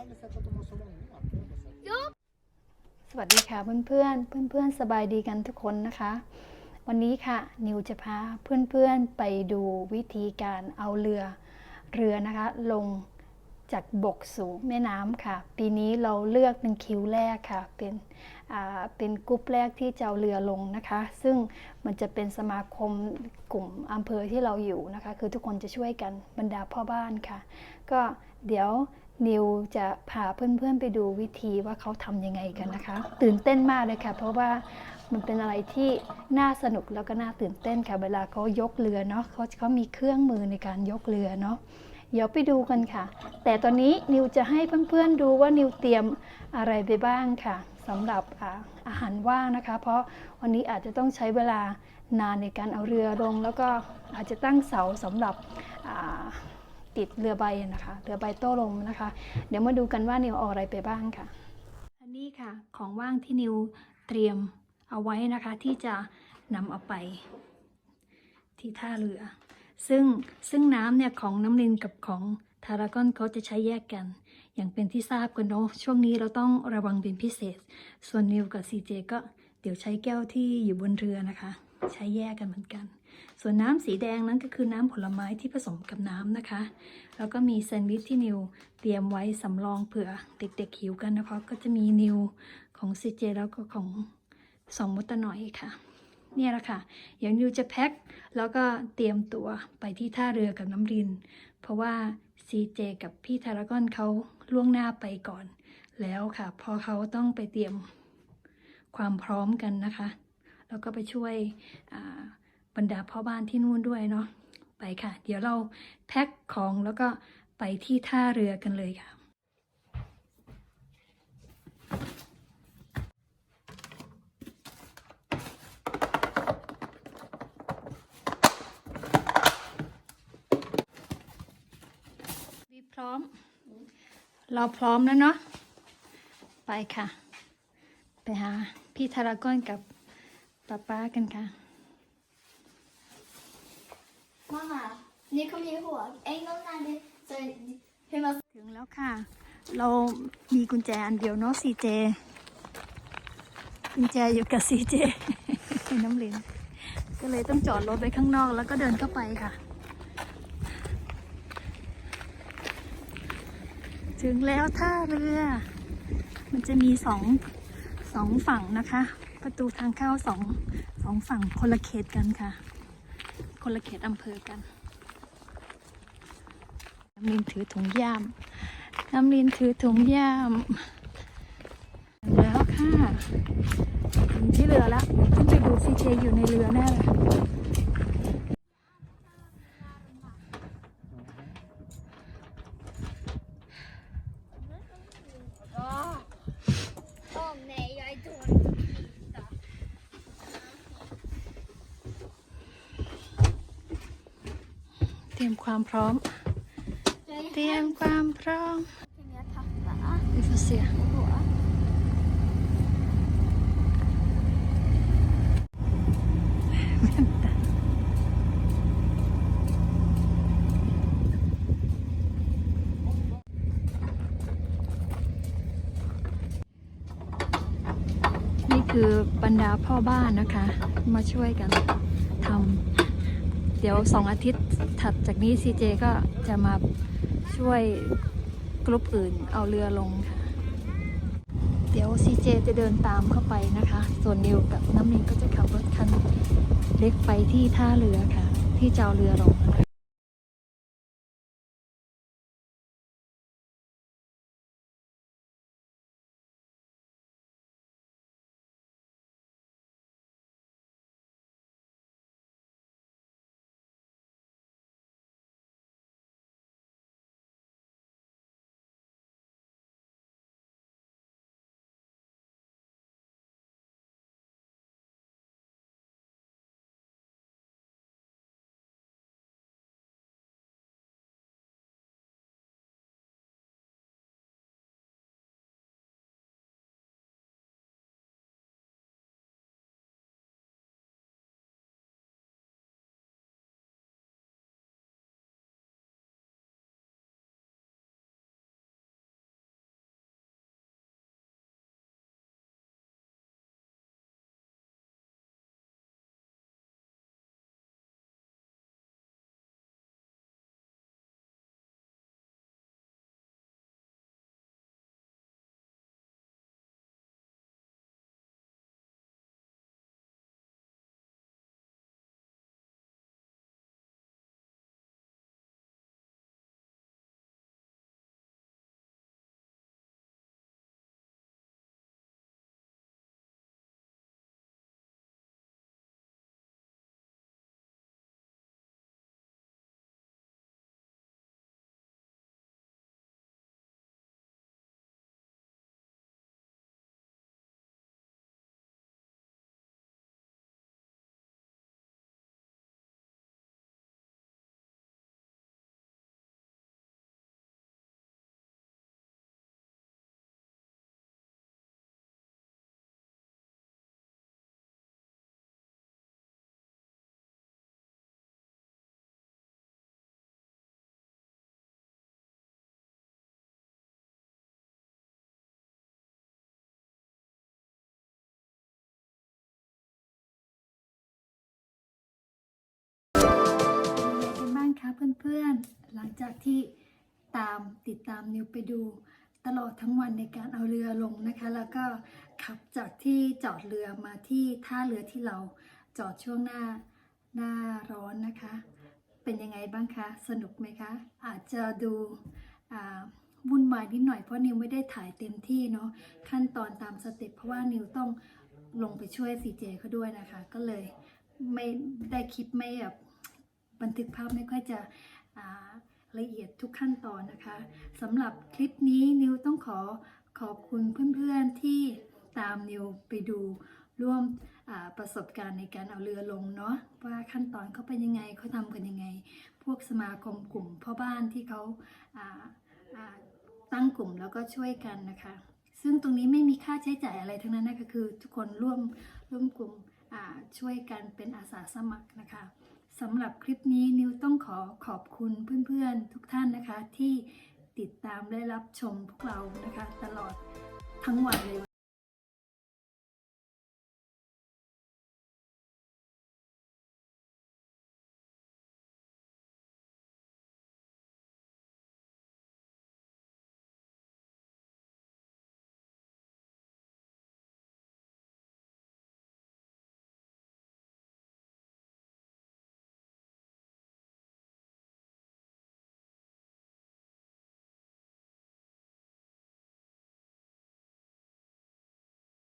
alle sett att de har så många. Jag har sett. สวัสดีค่ะเพื่อนเพื่อนสบายดีกันทุกคนนะคะ วันนี้ค่ะนิวจะพาเพื่อนๆไปดูวิธีการเอาเรือเรือนะคะ ลงจากบกสู่แม่น้ำค่ะ ปีนี้เราเลือกเป็นคิวแรกค่ะ เป็นเป็นกลุ่มแรกที่จะเอาเรือลงนะคะ ซึ่งมันจะเป็นสมาคมกลุ่มอำเภอที่เราอยู่นะคะ คือทุกคนจะช่วยกันบรรดาพ่อบ้านค่ะ ก็เดี๋ยว นิวจะพาเพื่อนๆไปดูวิธีว่าเขาทำยังไงกันนะคะ ตื่นเต้นมากเลยค่ะ เพราะว่ามันเป็นอะไรที่น่าสนุกแล้วก็น่าตื่นเต้นค่ะ เวลาเขายกเรือเนาะเขาเขามีเครื่องมือในการยกเรือเนาะเดี๋ยวไปดูกันค่ะ แต่ตอนนี้นิวจะให้เพื่อนๆดูว่านิวเตรียมอะไรไปบ้างค่ะสำหรับอาอาหารว่างนะคะ เพราะวันนี้อาจจะต้องใช้เวลานานในการเอาเรือลง แล้วก็อาจจะตั้งเสาสำหรับ ติดเรือใบนะคะ เรือใบโต้ลมนะคะ เดี๋ยวมาดูกันว่านิวเอาอะไรไปบ้างค่ะ อันนี้ค่ะของว่างที่นิวเตรียมเอาไว้นะคะที่จะนำเอาไป ที่ท่าเรือ ซึ่งซึ่งน้ำเนี่ยของน้ำลินกับของทารากอนเขาจะใช้แยกกัน อย่างเป็นที่ทราบกันเนาะช่วงนี้เราต้องระวังเป็นพิเศษ ส่วนนิวกับซีเจก็เดี๋ยวใช้แก้วที่อยู่บนเรือนะคะ ใช้แยกกันเหมือนกัน ส่วนน้ำสีแดงนั้นก็คือน้ำผลไม้ที่ผสมกับน้ำนะคะ แล้วก็มีแซนด์วิชที่นิวเตรียมไว้สำรองเผื่อเด็กๆหิวกันนะคะ ก็จะมีนิวของซีเจแล้วก็ของสองมุตะหน่อยค่ะ เนี่ยแหละค่ะ เดี๋ยวนิวจะแพ็คแล้วก็เตรียมตัวไปที่ท่าเรือกับน้ำริน เพราะว่าซีเจกับพี่ทารากอนเขาล่วงหน้าไปก่อน แล้วค่ะพอเขาต้องไปเตรียมความพร้อมกันนะคะ แล้วก็ไปช่วยอ่า บรรดาพ่อบ้านที่นู่นด้วยเนาะไปค่ะ เดี๋ยวเราแพ็คของแล้วก็ไปที่ท่าเรือกันเลยค่ะพร้อม เราพร้อมแล้วเนาะ ไปค่ะ ไปหาพี่ทารากอนกับป้าป้ากันค่ะ Mamma, ni kommer ju ihåg en gång när det så hur man ถึงแล้วค่ะ เรามีกุญแจอันเดียวเนาะซีเจกุญแจอยู่กับซีเจน้ำลินก็เลยต้องจอดรถไว้ข้างนอกแล้วก็เดินเข้าไปค่ะ ถึงแล้วท่าเรือ มันจะมีสองสองฝั่งนะคะ ประตูทางเข้าสองสองฝั่งคนละเขตกันค่ะ คนละเขตอำเภอกันน้ำลินถือถุงย่าม น้ำลินถือถุงย่าม แล้วค่ะถึงที่เรือแล้วขึ้นไปดูซีเจอยู่ในเรือแน่เลย Åh nej, jag är dålig på pizza. เต รียมความพร้อม เตรียมความพร้อม Kan jag tappa? วิฟเซียนี่คือบรรดาพ่อบ้านนะคะ มาช่วยกันทำ เดี๋ยวสองอาทิตย์ถัดจากนี้ซีเจก็จะมาช่วยกลุ่มอื่นเอาเรือลงค่ะ เดี๋ยวซีเจจะเดินตามเข้าไปนะคะ ส่วนนิวกับน้ำมินก็จะขับรถคันเล็กไปที่ท่าเรือค่ะ ที่จะเอาเรือลงนะ พื่อนๆ หลังจากที่ตามติดตามนิวไปดูตลอดทั้งวันในการเอาเรือลงนะคะ แล้วก็ขับจากที่จอดเรือมาที่ท่าเรือที่เราจอดช่วงหน้าหน้าร้อนนะคะ เป็นยังไงบ้างคะ สนุกไหมคะ อาจจะดูวุ่นวายนิดหน่อยเพราะนิวไม่ได้ถ่ายเต็มที่เนาะขั้นตอนตามสเต็ปเพราะว่านิวต้องลงไปช่วยซีเจเขาด้วยนะคะ ก็เลยไม่ได้คลิปไม่แบบบันทึกภาพไม่ค่อยจะ ละเอียดทุกขั้นตอนนะคะสำหรับคลิปนี้นิวต้องขอขอบคุณเพื่อนๆที่ตามนิวไปดูร่วมประสบการณ์ในการเอาเรือลงเนาะว่าขั้นตอนเขาเป็นยังไงเขาทำกันยังไง พวกสมาคมกลุ่มพ่อบ้านที่เขาาาตั้งกลุ่มแล้วก็ช่วยกันนะคะ ซึ่งตรงนี้ไม่มีค่าใช้จ่ายอะไรทั้งนั้นนะคะคือทุกคนร่วมร่วมกลุ่มช่วยกันเป็นอาสาสมัครนะคะ สำหรับคลิปนี้นิวต้องขอขอบคุณเพื่อนๆทุกท่านนะคะ ที่ติดตามได้รับชมพวกเรานะคะ ตลอดทั้งวันเลย